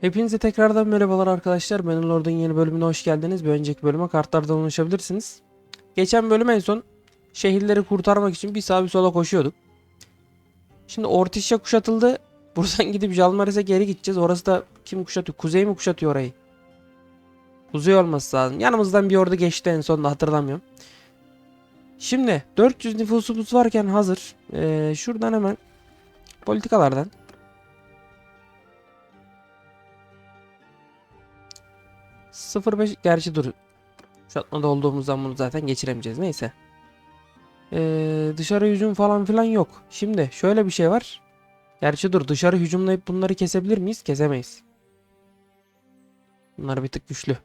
Hepinize tekrardan merhabalar arkadaşlar. Ben Lord'un yeni bölümüne hoş geldiniz. Bir önceki bölüme kartlardan ulaşabilirsiniz. Geçen bölüm en son şehirleri kurtarmak için bir sağa bir sola koşuyorduk. Şimdi Ortisya kuşatıldı. Buradan gidip Jalmares'e geri gideceğiz. Orası da kim kuşatıyor? Kuzey mi kuşatıyor orayı? Kuzey olması lazım. Yanımızdan bir ordu geçti en sonunda hatırlamıyorum. Şimdi 400 nüfusumuz varken hazır. Ee, şuradan hemen politikalardan 05 gerçi dur. Kuşatmada olduğumuzdan bunu zaten geçiremeyeceğiz. Neyse. Ee, dışarı hücum falan filan yok. Şimdi şöyle bir şey var. Gerçi dur dışarı hücumlayıp bunları kesebilir miyiz? Kesemeyiz. Bunlar bir tık güçlü.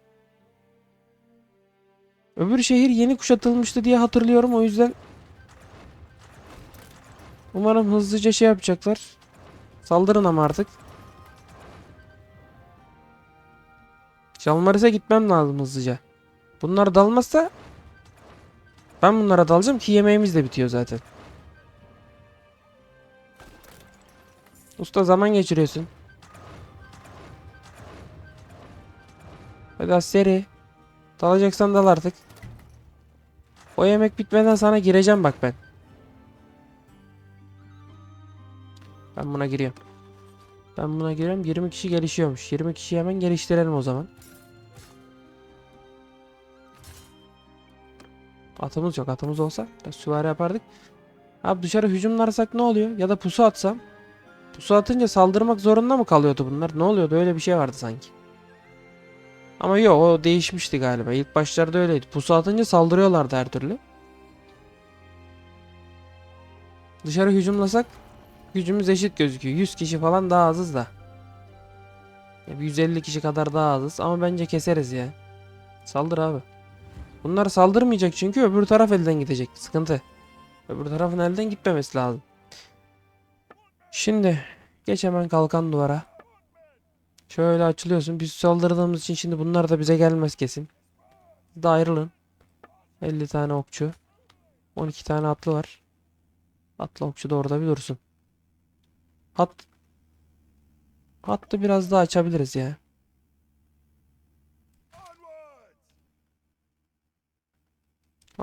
Öbür şehir yeni kuşatılmıştı diye hatırlıyorum. O yüzden umarım hızlıca şey yapacaklar. Saldırın ama artık. Çalmaris'e gitmem lazım hızlıca. Bunlar dalmazsa ben bunlara dalacağım ki yemeğimiz de bitiyor zaten. Usta zaman geçiriyorsun. Hadi seri. Dalacaksan dal artık. O yemek bitmeden sana gireceğim bak ben. Ben buna giriyorum. Ben buna giriyorum. 20 kişi gelişiyormuş. 20 kişi hemen geliştirelim o zaman. Atımız yok. Atımız olsa da süvari yapardık. Abi dışarı hücumlarsak ne oluyor? Ya da pusu atsam. Pusu atınca saldırmak zorunda mı kalıyordu bunlar? Ne oluyordu? Öyle bir şey vardı sanki. Ama yok o değişmişti galiba. İlk başlarda öyleydi. Pusu atınca saldırıyorlardı her türlü. Dışarı hücumlasak gücümüz eşit gözüküyor. 100 kişi falan daha azız da. Ya bir 150 kişi kadar daha azız ama bence keseriz ya. Saldır abi. Bunlar saldırmayacak çünkü öbür taraf elden gidecek. Sıkıntı. Öbür tarafın elden gitmemesi lazım. Şimdi geç hemen kalkan duvara. Şöyle açılıyorsun. Biz saldırdığımız için şimdi bunlar da bize gelmez kesin. Siz de ayrılın. 50 tane okçu. 12 tane atlı var. Atlı okçu da orada bir dursun. Hat Hattı biraz daha açabiliriz ya.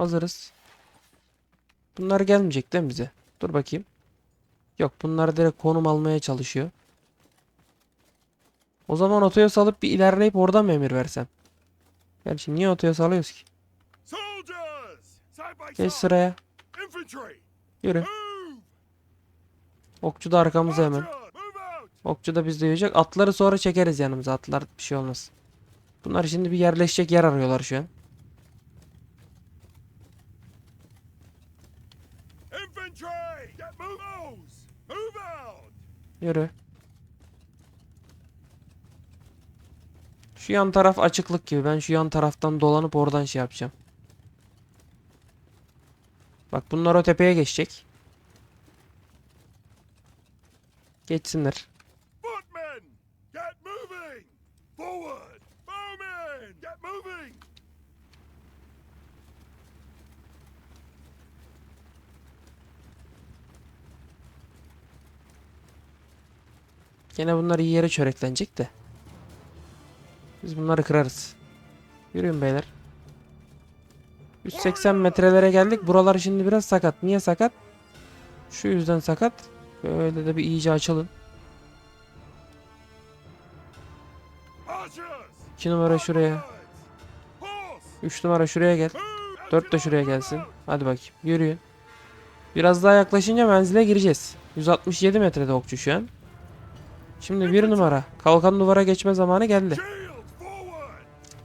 Hazırız. Bunlar gelmeyecek değil mi bize? Dur bakayım. Yok bunlar direkt konum almaya çalışıyor. O zaman otoya salıp bir ilerleyip oradan mı emir versem? Gerçi niye otoya salıyoruz ki? Geç sıraya. Yürü. Okçu da arkamıza hemen. Okçu da bizde yiyecek. Atları sonra çekeriz yanımıza. Atlar bir şey olmaz. Bunlar şimdi bir yerleşecek yer arıyorlar şu an. Infantry! Get moves! Move out! Yürü. Şu yan taraf açıklık gibi. Ben şu yan taraftan dolanıp oradan şey yapacağım. Bak bunlar o tepeye geçecek. Geçsinler. Footmen! Get moving! Forward! Bowmen! Get moving! Gene bunlar iyi yere çöreklenecek de. Biz bunları kırarız. Yürüyün beyler. 180 metrelere geldik. Buralar şimdi biraz sakat. Niye sakat? Şu yüzden sakat. Böyle de bir iyice açılın. Archers! 2 numara şuraya. Horse! 3 numara şuraya gel. Move! 4 de şuraya gelsin. Hadi bakayım. Yürüyün. Biraz daha yaklaşınca menzile gireceğiz. 167 metrede okçu şu an. Şimdi bir numara. Kalkan duvara geçme zamanı geldi.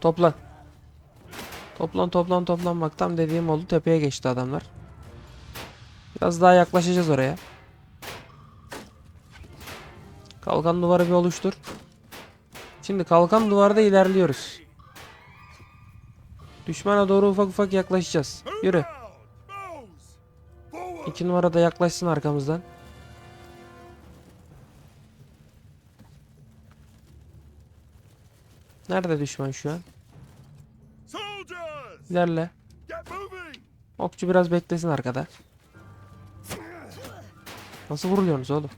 Toplan. Toplan toplan toplan bak tam dediğim oldu tepeye geçti adamlar. Biraz daha yaklaşacağız oraya. Kalkan duvarı bir oluştur. Şimdi kalkan duvarda ilerliyoruz. Düşmana doğru ufak ufak yaklaşacağız. Yürü. İki numara da yaklaşsın arkamızdan. Nerede düşman şu an? İlerle. Okçu biraz beklesin arkada. Nasıl vuruluyorsunuz oğlum?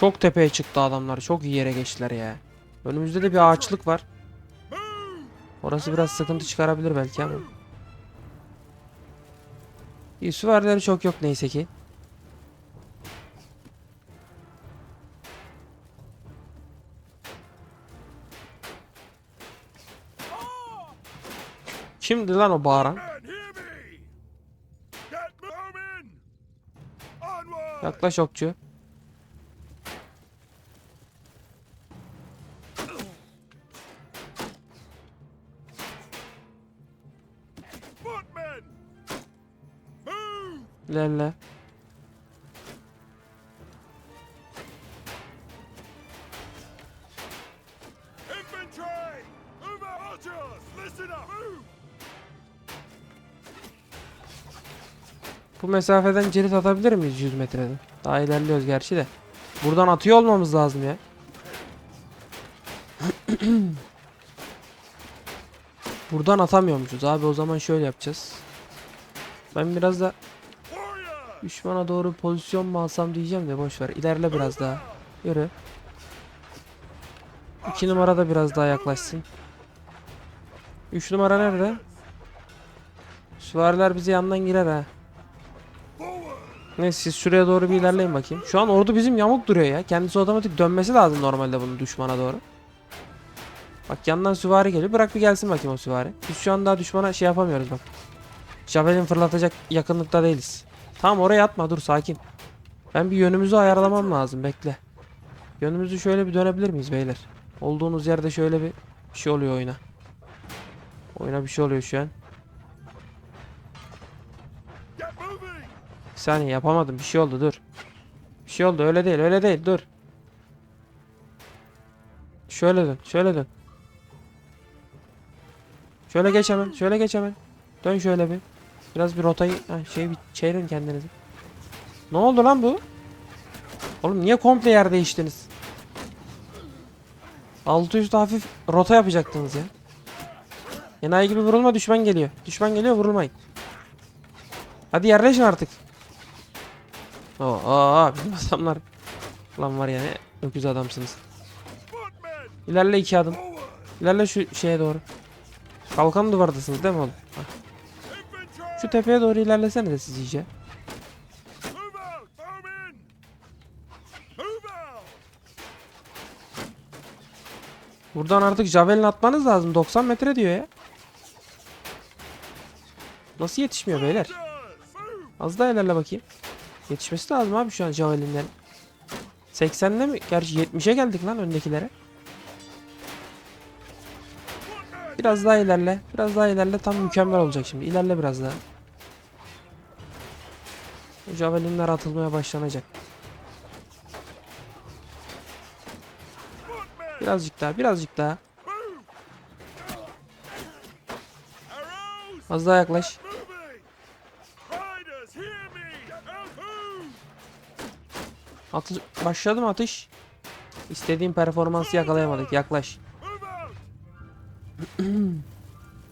Çok tepeye çıktı adamlar. Çok iyi yere geçtiler ya. Önümüzde de bir ağaçlık var. Orası biraz sıkıntı çıkarabilir belki ama. İyi süvarileri çok yok neyse ki. Kimdi lan o bağıran? Yaklaş okçu. İlerle. Infantry! Out! Archers! Listen up! Move! Bu mesafeden cirit atabilir miyiz 100 metreden? Daha ilerliyoruz gerçi de. Buradan atıyor olmamız lazım ya. Buradan atamıyormuşuz abi o zaman şöyle yapacağız. Ben biraz da düşmana doğru pozisyon mu alsam diyeceğim de boş ver. İlerle biraz daha. Yürü. İki numara da biraz daha yaklaşsın. Üç numara nerede? Süvariler bizi yandan girer ha. Neyse siz şuraya doğru bir ilerleyin bakayım. Şu an ordu bizim yamuk duruyor ya. Kendisi otomatik dönmesi lazım normalde bunun düşmana doğru. Bak yandan süvari geliyor. Bırak bir gelsin bakayım o süvari. Biz şu an daha düşmana şey yapamıyoruz bak. Javelin fırlatacak yakınlıkta değiliz. Tamam oraya atma dur sakin. Ben bir yönümüzü ayarlamam lazım bekle. Yönümüzü şöyle bir dönebilir miyiz beyler? Olduğunuz yerde şöyle bir, bir şey oluyor oyuna. Oyuna bir şey oluyor şu an. Get moving! Bir saniye yapamadım. Bir şey oldu dur. Bir şey oldu öyle değil öyle değil dur. Şöyle dön şöyle dön. Şöyle geç hemen şöyle geç hemen. Dön şöyle bir. Biraz bir rotayı ha, şey bir çevirin kendinizi. Ne oldu lan bu? Oğlum niye komple yer değiştiniz? Altı üstü hafif rota yapacaktınız ya. Enayi gibi vurulma düşman geliyor. Düşman geliyor vurulmayın. Hadi yerleşin artık. Oo, aa, bizim adamlar. Lan var ya ne öküz adamsınız. İlerle iki adım. İlerle şu şeye doğru. Kalkan duvardasınız değil mi oğlum? Infantry! Şu tepeye doğru ilerlesene de siz iyice. Buradan artık javelin atmanız lazım. 90 metre diyor ya. Nasıl yetişmiyor beyler? Az daha ilerle bakayım. Yetişmesi lazım abi şu an javelinlerin. 80'de mi? Gerçi 70'e geldik lan öndekilere. Biraz daha ilerle. Biraz daha ilerle. Tam mükemmel olacak şimdi. İlerle biraz daha. Javelinler atılmaya başlanacak. Birazcık daha, birazcık daha. Az daha yaklaş. Atı başladı mı atış? İstediğim performansı yakalayamadık. Yaklaş.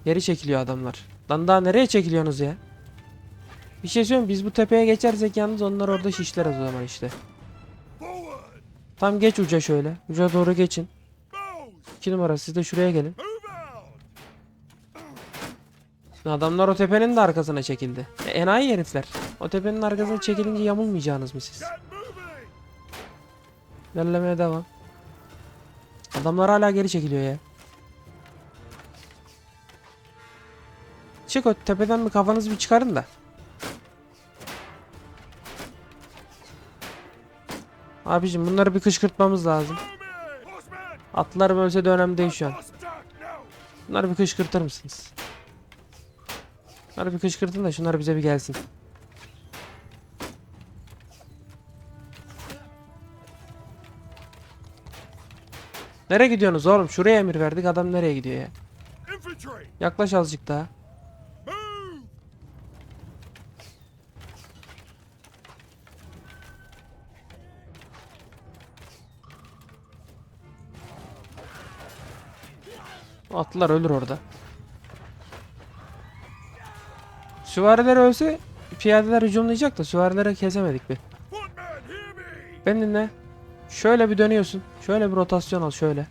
Geri çekiliyor adamlar. Lan daha nereye çekiliyorsunuz ya? Bir şey söyleyeyim biz bu tepeye geçersek yalnız onlar orada şişler o zaman işte. Tam geç uca şöyle. Uca doğru geçin. Bows! 2 numara siz de şuraya gelin. Adamlar o tepenin de arkasına çekildi. E, enayi herifler. O tepenin arkasına çekilince yamulmayacaksınız mı siz? İlerlemeye devam. Adamlar hala geri çekiliyor ya. Çık o tepeden bir kafanızı bir çıkarın da. Abicim bunları bir kışkırtmamız lazım. Atlar ölse de önemli değil şu an. Bunları bir kışkırtır mısınız? Bunları bir kışkırtın da şunlar bize bir gelsin. Nereye gidiyorsunuz oğlum? Şuraya emir verdik adam nereye gidiyor ya? Yaklaş azıcık daha. Atlılar ölür orada. Süvariler ölse piyadeler hücumlayacak da süvarileri kesemedik bir. Footmen, hear me! Ben dinle. Şöyle bir dönüyorsun. Şöyle bir rotasyon al şöyle.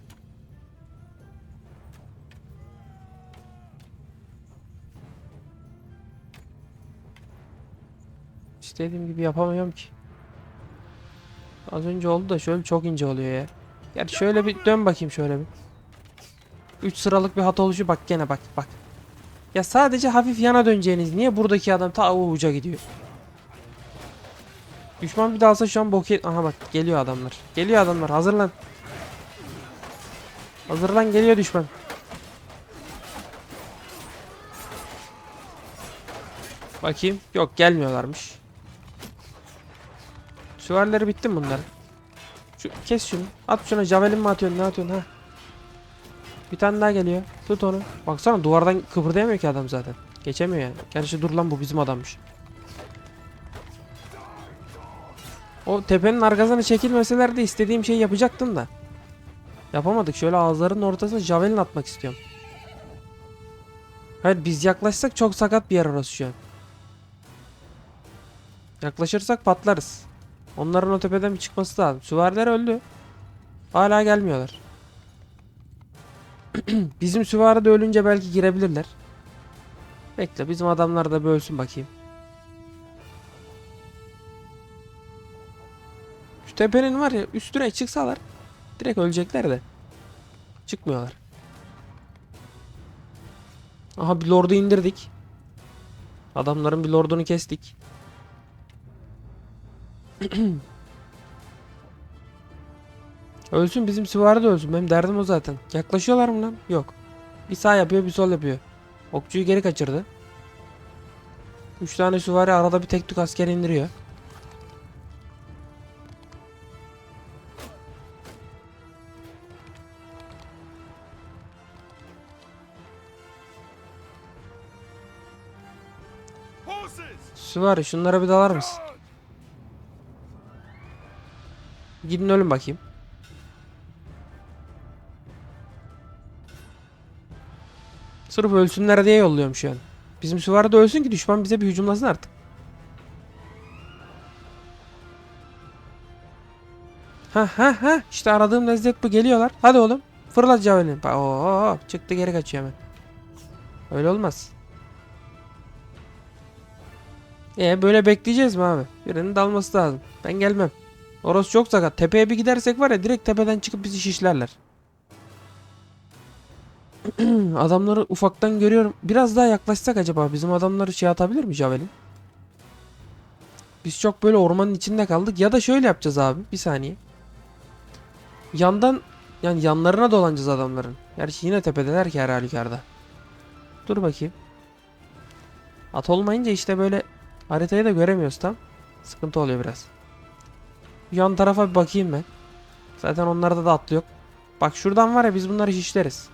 İstediğim gibi yapamıyorum ki. Az önce oldu da şöyle çok ince oluyor ya. Gerçi şöyle bir dön bakayım şöyle bir. 3 sıralık bir hat oluşu bak gene bak bak. Ya sadece hafif yana döneceğiniz. Niye buradaki adam ta uca gidiyor? Düşman bir dalsa şu an bok yet- Aha bak geliyor adamlar. Geliyor adamlar hazırlan. Hazırlan geliyor düşman. Bakayım. Yok gelmiyorlarmış. Süvarileri bitti mi bunların? Şu, kes şunu. At şuna javelin mi atıyorsun ne atıyorsun ha? Bir tane daha geliyor. Tut onu. Baksana duvardan kıpırdayamıyor ki adam zaten. Geçemiyor yani. Gerçi dur lan bu bizim adammış. O tepenin arkasına çekilmeseler de istediğim şeyi yapacaktım da. Yapamadık. Şöyle ağızlarının ortasına javelin atmak istiyorum. Hayır biz yaklaşsak çok sakat bir yer orası şu an. Yaklaşırsak patlarız. Onların o tepeden bir çıkması lazım. Süvariler öldü. Hala gelmiyorlar. bizim süvari de ölünce belki girebilirler. Bekle bizim adamlar da bölsün bakayım. Tepenin var ya üstüne çıksalar direkt ölecekler de. Çıkmıyorlar. Aha bir lordu indirdik. Adamların bir lordunu kestik. ölsün bizim süvari de ölsün. Benim derdim o zaten. Yaklaşıyorlar mı lan? Yok. Bir sağ yapıyor bir sol yapıyor. Okçuyu geri kaçırdı. Üç tane süvari arada bir tek tük asker indiriyor. Süvari şunlara bir dalar mısın? Gidin ölün bakayım. Sırf ölsünler diye yolluyorum şu an. Bizim süvari de ölsün ki düşman bize bir hücumlasın artık. Ha ha ha işte aradığım lezzet bu geliyorlar. Hadi oğlum fırlat javelin. Oo çıktı geri kaçıyor hemen. Öyle olmaz. E böyle bekleyeceğiz mi abi? Birinin dalması lazım. Ben gelmem. Orası çok sakat. Tepeye bir gidersek var ya direkt tepeden çıkıp bizi şişlerler. Adamları ufaktan görüyorum. Biraz daha yaklaşsak acaba bizim adamları şey atabilir mi Javelin? Biz çok böyle ormanın içinde kaldık. Ya da şöyle yapacağız abi. Bir saniye. Yandan yani yanlarına dolanacağız adamların. Gerçi yine tepedeler ki her halükarda. Dur bakayım. At olmayınca işte böyle haritayı da göremiyoruz tam. Sıkıntı oluyor biraz. Yan tarafa bir bakayım ben. Zaten onlarda da atlı yok. Bak şuradan var ya biz bunları şişleriz.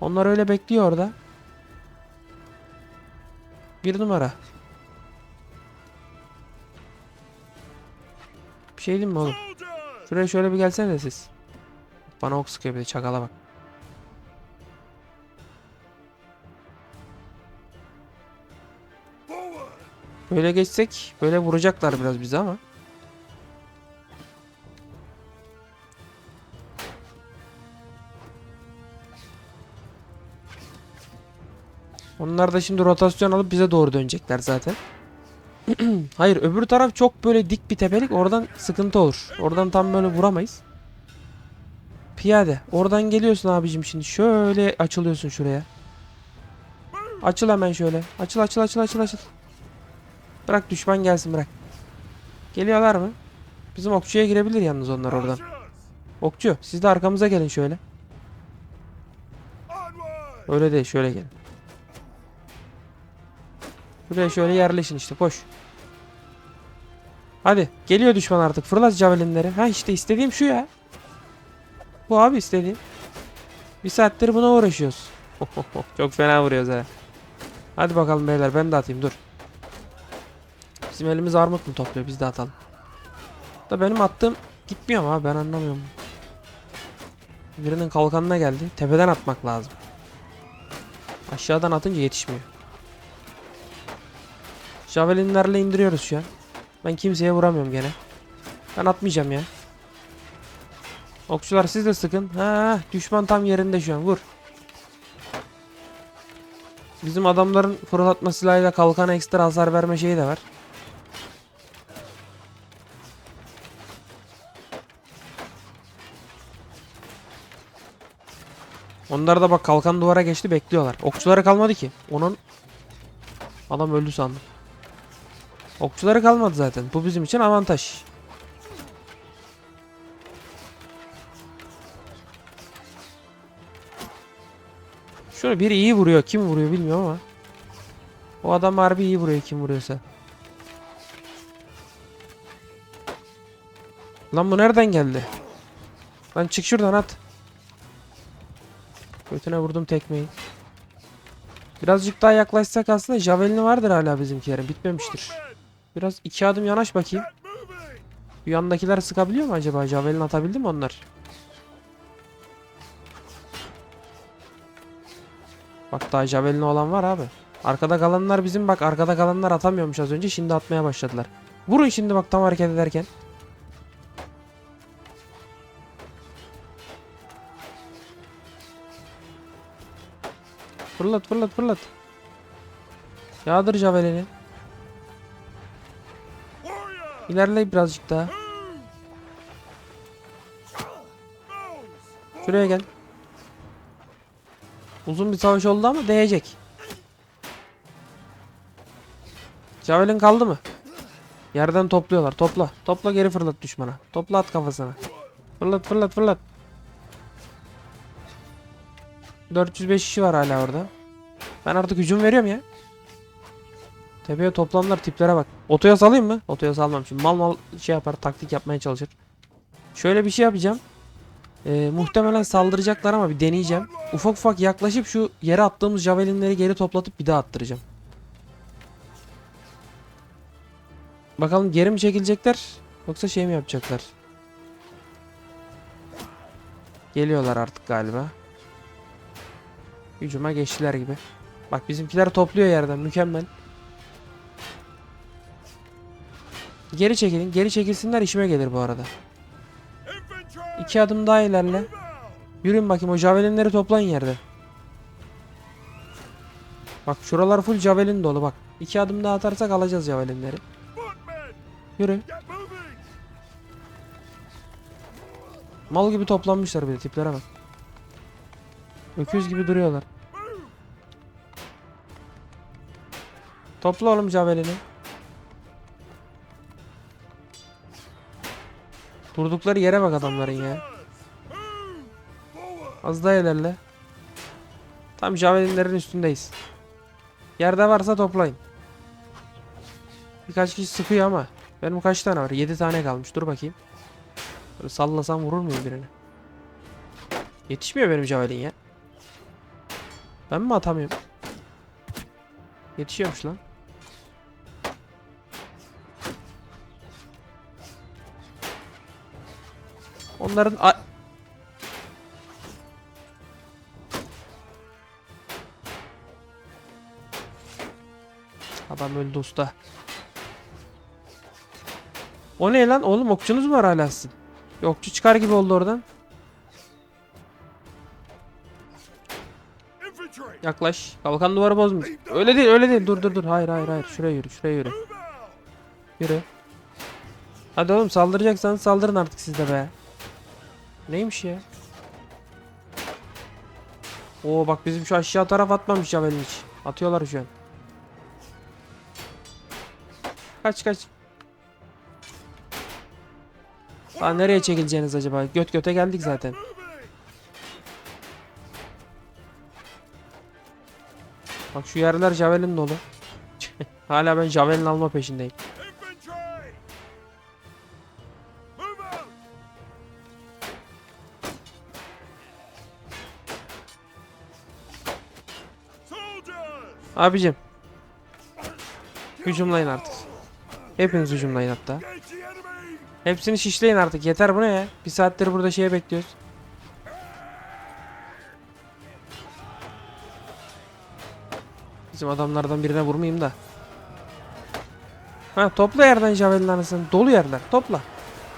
Onlar öyle bekliyor orada. Bir numara. Bir şey diyeyim mi oğlum? Şuraya şöyle bir gelsene de siz. Bana ok sıkıyor bir de çakala bak. Böyle geçsek böyle vuracaklar biraz bizi ama. Onlar da şimdi rotasyon alıp bize doğru dönecekler zaten. Hayır öbür taraf çok böyle dik bir tepelik oradan sıkıntı olur. Oradan tam böyle vuramayız. Piyade. Oradan geliyorsun abicim şimdi. Şöyle açılıyorsun şuraya. Açıl hemen şöyle. Açıl açıl açıl açıl açıl. Bırak düşman gelsin bırak. Geliyorlar mı? Bizim okçuya girebilir yalnız onlar oradan. Okçu siz de arkamıza gelin şöyle. Öyle değil şöyle gelin. Şuraya şöyle yerleşin işte koş. Hadi geliyor düşman artık fırlat javelinleri. Ha işte istediğim şu ya. Bu abi istediğim. Bir saattir buna uğraşıyoruz. Çok fena vuruyoruz ha. Hadi bakalım beyler ben de atayım dur. Bizim elimiz armut mu topluyor biz de atalım. Da benim attığım gitmiyor mu abi ben anlamıyorum. Birinin kalkanına geldi. Tepeden atmak lazım. Aşağıdan atınca yetişmiyor. Javelinlerle indiriyoruz şu an. Ben kimseye vuramıyorum gene. Ben atmayacağım ya. Okçular siz de sıkın. Ha, düşman tam yerinde şu an. Vur. Bizim adamların fırlatma silahıyla kalkana ekstra hasar verme şeyi de var. Onlar da bak kalkan duvara geçti bekliyorlar. Okçuları kalmadı ki. Onun adam öldü sandım. Okçuları kalmadı zaten. Bu bizim için avantaj. Şöyle biri iyi vuruyor. Kim vuruyor bilmiyorum ama. O adam harbi iyi vuruyor kim vuruyorsa. Lan bu nereden geldi? Lan çık şuradan at. Götüne vurdum tekmeyi. Birazcık daha yaklaşsak aslında javelini vardır hala bizimkilerin. Bitmemiştir. Biraz iki adım yanaş bakayım. Bu yandakiler sıkabiliyor mu acaba? Javelin atabildi mi onlar? Bak daha javelin olan var abi. Arkada kalanlar bizim bak arkada kalanlar atamıyormuş az önce şimdi atmaya başladılar. Vurun şimdi bak tam hareket ederken. Fırlat fırlat fırlat. Yağdır javelini. İlerle birazcık daha. Şuraya gel. Uzun bir savaş oldu ama değecek. Javelin kaldı mı? Yerden topluyorlar. Topla. Topla geri fırlat düşmana. Topla at kafasına. Fırlat fırlat fırlat. 405 kişi var hala orada. Ben artık hücum veriyorum ya. Tepeye toplanlar tiplere bak. Otoya salayım mı? Otoya salmam şimdi. Mal mal şey yapar taktik yapmaya çalışır. Şöyle bir şey yapacağım. Ee, muhtemelen saldıracaklar ama bir deneyeceğim. Ufak ufak yaklaşıp şu yere attığımız javelinleri geri toplatıp bir daha attıracağım. Bakalım geri mi çekilecekler yoksa şey mi yapacaklar? Geliyorlar artık galiba. Hücuma geçtiler gibi. Bak bizimkiler topluyor yerden mükemmel. Geri çekilin. Geri çekilsinler işime gelir bu arada. İki adım daha ilerle. Yürüyün bakayım o javelinleri toplayın yerde. Bak şuralar full javelin dolu bak. İki adım daha atarsak alacağız javelinleri. Yürü. Mal gibi toplanmışlar bir de tiplere bak. Öküz gibi duruyorlar. Topla oğlum javelini. Durdukları yere bak adamların ya. Az daha ilerle. Tam javelinlerin üstündeyiz. Yerde varsa toplayın. Birkaç kişi sıkıyor ama. Benim kaç tane var? 7 tane kalmış. Dur bakayım. Böyle sallasam vurur muyum birini? Yetişmiyor benim javelin ya. Ben mi atamıyorum? Yetişiyormuş lan. Onların a- Adam öldü usta. O ne lan? Oğlum okçunuz mu var hala sizin? Çıkar gibi oldu oradan. Yaklaş. Kalkan duvarı bozmuş. Öyle değil öyle değil. Dur dur dur. Hayır hayır hayır. Şuraya yürü şuraya yürü. Yürü. Hadi oğlum saldıracaksanız saldırın artık siz de be. Neymiş ya? Oo bak bizim şu aşağı taraf atmamış ya hiç. Atıyorlar şu an. Kaç kaç. Daha nereye çekileceğiniz acaba? Göt göte geldik zaten. Bak şu yerler javelin dolu. Hala ben javelin alma peşindeyim. Abicim. Hücumlayın artık. Hepiniz hücumlayın hatta. Hepsini şişleyin artık. Yeter bu ne ya? Bir saattir burada şeye bekliyoruz. Bizim adamlardan birine vurmayayım da. Ha topla yerden javelin. Dolu yerler. Topla.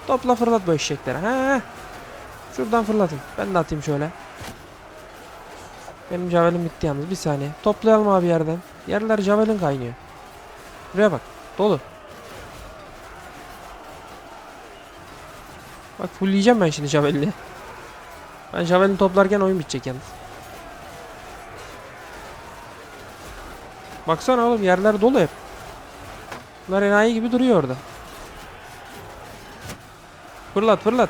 Topla fırlat bu eşekleri. Ha. Şuradan fırlatın. Ben de atayım şöyle. Benim javelin bitti yalnız. Bir saniye. Toplayalım abi yerden. Yerler javelin kaynıyor. Buraya bak. Dolu. Bak fullleyeceğim ben şimdi javelini. Ben javelin toplarken oyun bitecek yalnız. Baksana oğlum yerler dolu hep. Bunlar enayi gibi duruyor orada. Fırlat fırlat.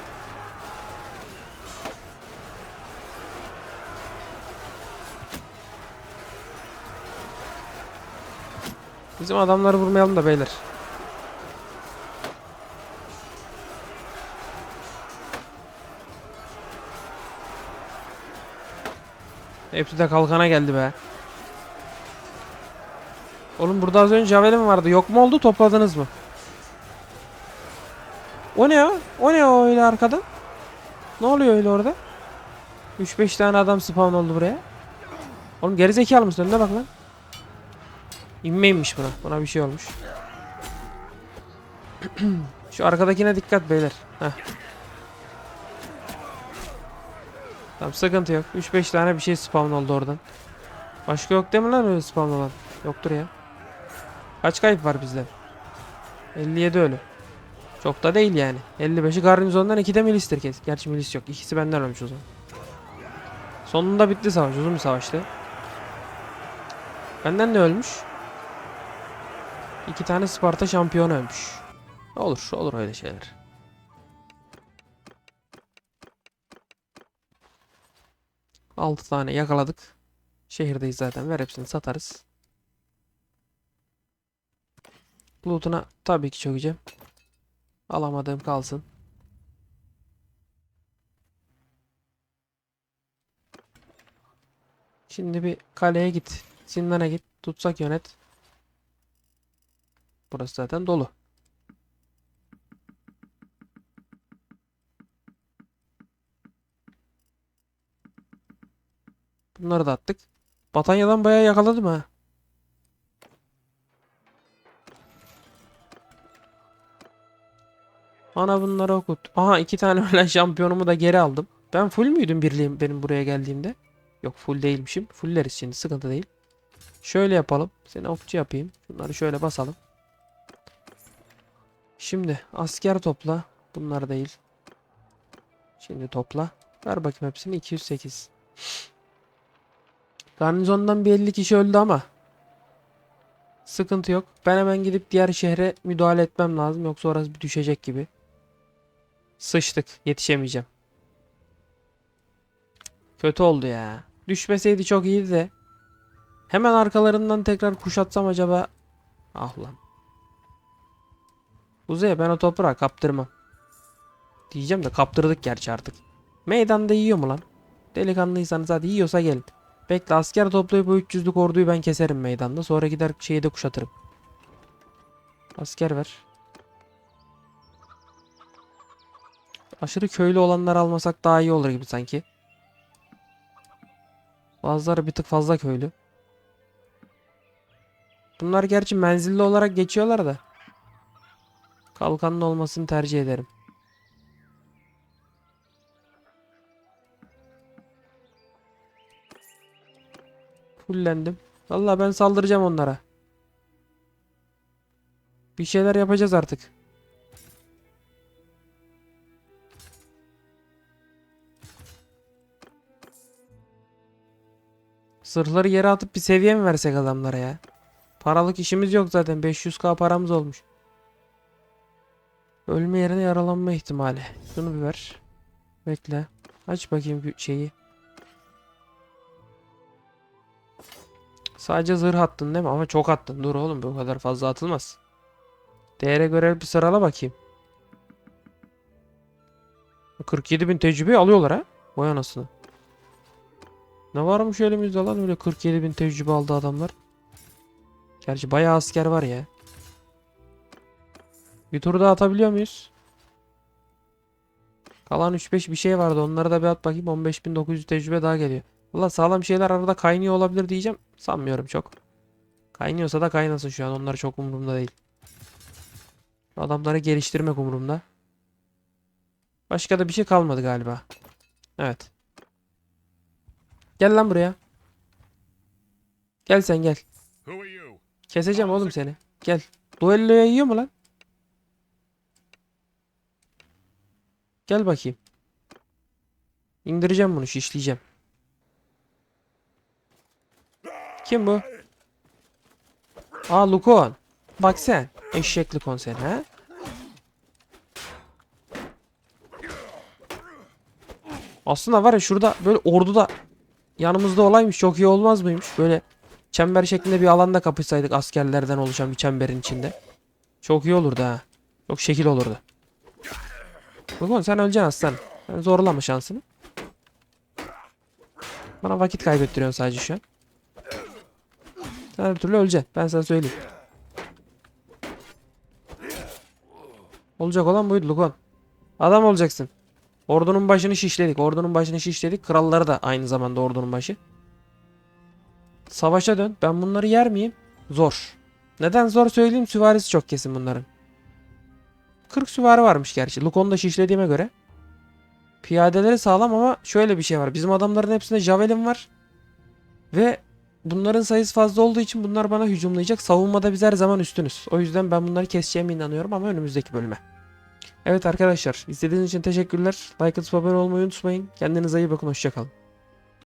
Bizim adamları vurmayalım da beyler. Hepsi de kalkana geldi be. Oğlum burada az önce javelin vardı. Yok mu oldu topladınız mı? O ne o? O ne o öyle arkadan? Ne oluyor öyle orada? 3-5 tane adam spawn oldu buraya. Oğlum gerizekalı mısın? Önüne bak lan. İnmeymiş buna. Buna bir şey olmuş. Şu arkadakine dikkat beyler. Heh. Tamam sıkıntı yok. 3-5 tane bir şey spawn oldu oradan. Başka yok değil mi lan öyle spawn olan? Yoktur ya. Kaç kayıp var bizde? 57 ölü. Çok da değil yani. 55'i garnizondan 2 de milistir kes. Gerçi milis yok. İkisi benden ölmüş o zaman. Sonunda bitti savaş. Uzun bir savaştı. Benden de ölmüş. İki tane Sparta şampiyonu ölmüş. Olur, olur öyle şeyler. Altı tane yakaladık. Şehirdeyiz zaten. Ver hepsini satarız. Loot'una tabii ki çökeceğim. Alamadığım kalsın. Şimdi bir kaleye git. Zindana git. Tutsak yönet. Burası zaten dolu. Bunları da attık. Batanya'dan bayağı yakaladım ha. Ana bunları okut. Aha iki tane ölen şampiyonumu da geri aldım. Ben full müydüm birliğim benim buraya geldiğimde? Yok full değilmişim. Fulleriz şimdi sıkıntı değil. Şöyle yapalım. Seni okçu yapayım. Bunları şöyle basalım. Şimdi asker topla. Bunlar değil. Şimdi topla. Ver bakayım hepsini. 208. Garnizondan bir 50 kişi öldü ama. Sıkıntı yok. Ben hemen gidip diğer şehre müdahale etmem lazım. Yoksa orası bir düşecek gibi. Sıçtık. Yetişemeyeceğim. Kötü oldu ya. Düşmeseydi çok iyiydi de. Hemen arkalarından tekrar kuşatsam acaba. Ah lan. Kuzey ben o toprağı kaptırmam. Diyeceğim de kaptırdık gerçi artık. Meydanda yiyor mu lan? Delikanlıysanız hadi yiyorsa gelin. Bekle asker toplayıp o 300'lük orduyu ben keserim meydanda. Sonra gider şeyi de kuşatırım. Asker ver. Aşırı köylü olanları almasak daha iyi olur gibi sanki. Bazıları bir tık fazla köylü. Bunlar gerçi menzilli olarak geçiyorlar da. Kalkanlı olmasını tercih ederim. Fullendim. Vallahi ben saldıracağım onlara. Bir şeyler yapacağız artık. Sırları yere atıp bir seviye mi versek adamlara ya? Paralık işimiz yok zaten. 500k paramız olmuş. Ölme yerine yaralanma ihtimali. Şunu bir ver. Bekle. Aç bakayım şeyi. Sadece zırh attın değil mi? Ama çok attın. Dur oğlum bu kadar fazla atılmaz. Değere göre bir sırala bakayım. 47 bin tecrübe alıyorlar ha. Vay anasını. Ne varmış elimizde lan öyle 47 bin tecrübe aldı adamlar. Gerçi bayağı asker var ya. Bir tur daha atabiliyor muyuz? Kalan 3-5 bir şey vardı. Onları da bir at bakayım. 15.900 tecrübe daha geliyor. Valla sağlam şeyler arada kaynıyor olabilir diyeceğim. Sanmıyorum çok. Kaynıyorsa da kaynasın şu an. Onlar çok umurumda değil. Adamları geliştirmek umurumda. Başka da bir şey kalmadı galiba. Evet. Gel lan buraya. Gel sen gel. Keseceğim oğlum seni. Gel. Duelloya yiyor mu lan? Gel bakayım. İndireceğim bunu şişleyeceğim. Kim bu? Aa Lukon. Bak sen. Eşek Lukon sen ha? Aslında var ya şurada böyle orduda yanımızda olaymış çok iyi olmaz mıymış? Böyle çember şeklinde bir alanda kapışsaydık askerlerden oluşan bir çemberin içinde. Çok iyi olurdu ha. Çok şekil olurdu. Lukon sen öleceksin aslan. Sen zorlama şansını. Bana vakit kaybettiriyorsun sadece şu an. Sen her türlü öleceksin. Ben sana söyleyeyim. Olacak olan buydu Lukon. Adam olacaksın. Ordunun başını şişledik. Ordunun başını şişledik. Kralları da aynı zamanda ordunun başı. Savaşa dön. Ben bunları yer miyim? Zor. Neden zor söyleyeyim? Süvarisi çok kesin bunların. 40 süvari varmış gerçi. Lukon'u da şişlediğime göre. Piyadeleri sağlam ama şöyle bir şey var. Bizim adamların hepsinde javelin var. Ve bunların sayısı fazla olduğu için bunlar bana hücumlayacak. Savunmada biz her zaman üstünüz. O yüzden ben bunları keseceğime inanıyorum ama önümüzdeki bölüme. Evet arkadaşlar izlediğiniz için teşekkürler. Like atıp abone olmayı unutmayın. Kendinize iyi bakın. Hoşçakalın.